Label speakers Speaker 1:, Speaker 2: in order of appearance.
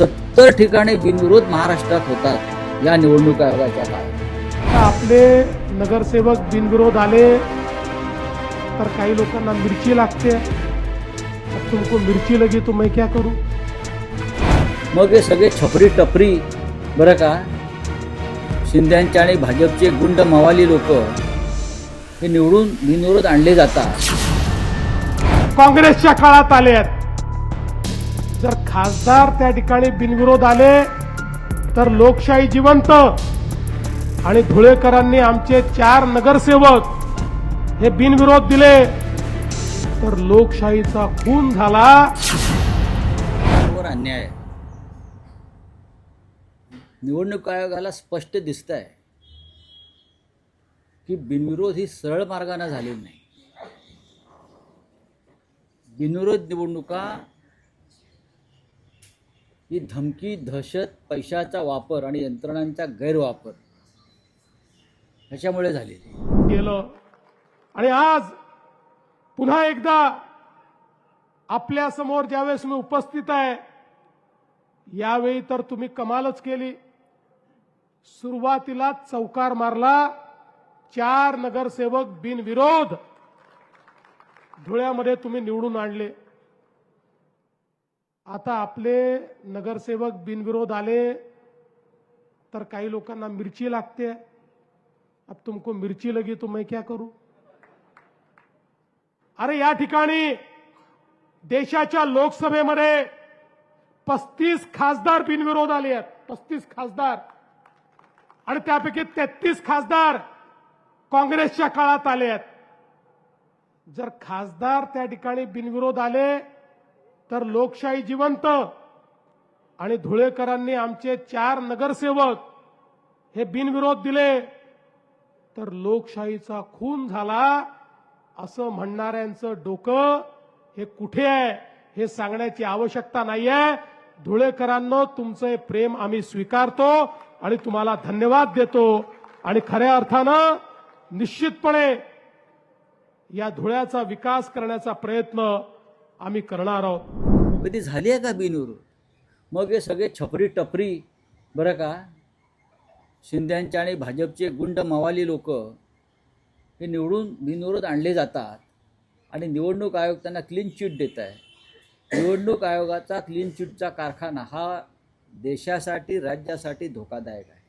Speaker 1: सत्तर ठिकाणी बिनविरोध महाराष्ट्रात होतात या निवडणूक आयोगाच्या काळात.
Speaker 2: आपले नगरसेवक बिनविरोध आले तर काही लोकांना मिरची लागते. तुमको मिरची लगी तो मैं क्या करूं?
Speaker 1: मग हे सगळे छपरी टपरी बरं का? शिंद्यांचे आणि भाजपचे गुंड मवाली लोक हे निवडून बिनविरोध आणले जातात.
Speaker 2: काँग्रेसच्या काळात आले आहेत. जर खासदार त्या ठिकाणी बिनविरोध आले तर लोकशाही जिवंत. आणि धुळेकरांनी आमचे चार नगरसेवक हे बिनविरोध दिले तर लोकशाहीचा खून झाला.
Speaker 1: अन्याय आहे. निवडणूक आयोगाला स्पष्ट दिसत आहे की बिनविरोध ही सरळ मार्गाने झालेली नाही. बिनविरोध निवडणुका ही धमकी दहशत पैशाचा वापर आणि यंत्रणांचा गैरवापर ह्याच्यामुळे झालेली
Speaker 2: गेलं आणि आज पुन्हा एकदा आपल्यासमोर ज्यावेळेस मी उपस्थित आहे यावेळी तर तुम्ही कमालच केली. सुरुवातीला चौकार मारला. चार नगरसेवक बिनविरोध धुळ्यामध्ये तुम्ही निवडून आणले. आता आपले नगरसेवक बिनविरोध आले तर काही लोकांना मिरची लागते. अब तुमको मिरची लगी तो मैं क्या करू? अरे या ठिकाणी देशाच्या लोकसभेमध्ये पस्तीस खासदार बिनविरोध आले आहेत. पस्तीस खासदार. आणि त्यापैकी तेहतीस खासदार काँग्रेसच्या काळात आले आहेत. जर खासदार त्या ठिकाणी बिनविरोध आले तर लोकशाही जिवंत. आणि धुळेकरांनी आमचे चार नगरसेवक हे बिनविरोध दिले. तर लोकशाहीचा खून झाला असं म्हणणाऱ्यांचं डोकं हे कुठे आहे हे सांगण्याची आवश्यकता नाहीये. धुळेकरांनो तुमचं हे प्रेम आम्ही स्वीकारतो आणि तुम्हाला धन्यवाद देतो. आणि खऱ्या अर्थानं निश्चितपणे या धुळ्याचा विकास करण्याचा प्रयत्न आम्ही करणार आहोत.
Speaker 1: कधी झाली आहे का बिनूर मग हे सगळे छपरी टपरी बरं का? शिंद्यांचे आणि भाजपचे गुंड मवाली लोक हे निवडून बिनविरोध आणले जातात. आणि निवडणूक आयोग त्यांना क्लीन चिट देत आहे. निवडणूक आयोगाचा क्लीन चिटचा कारखाना हा देशासाठी राज्यासाठी धोकादायक आहे.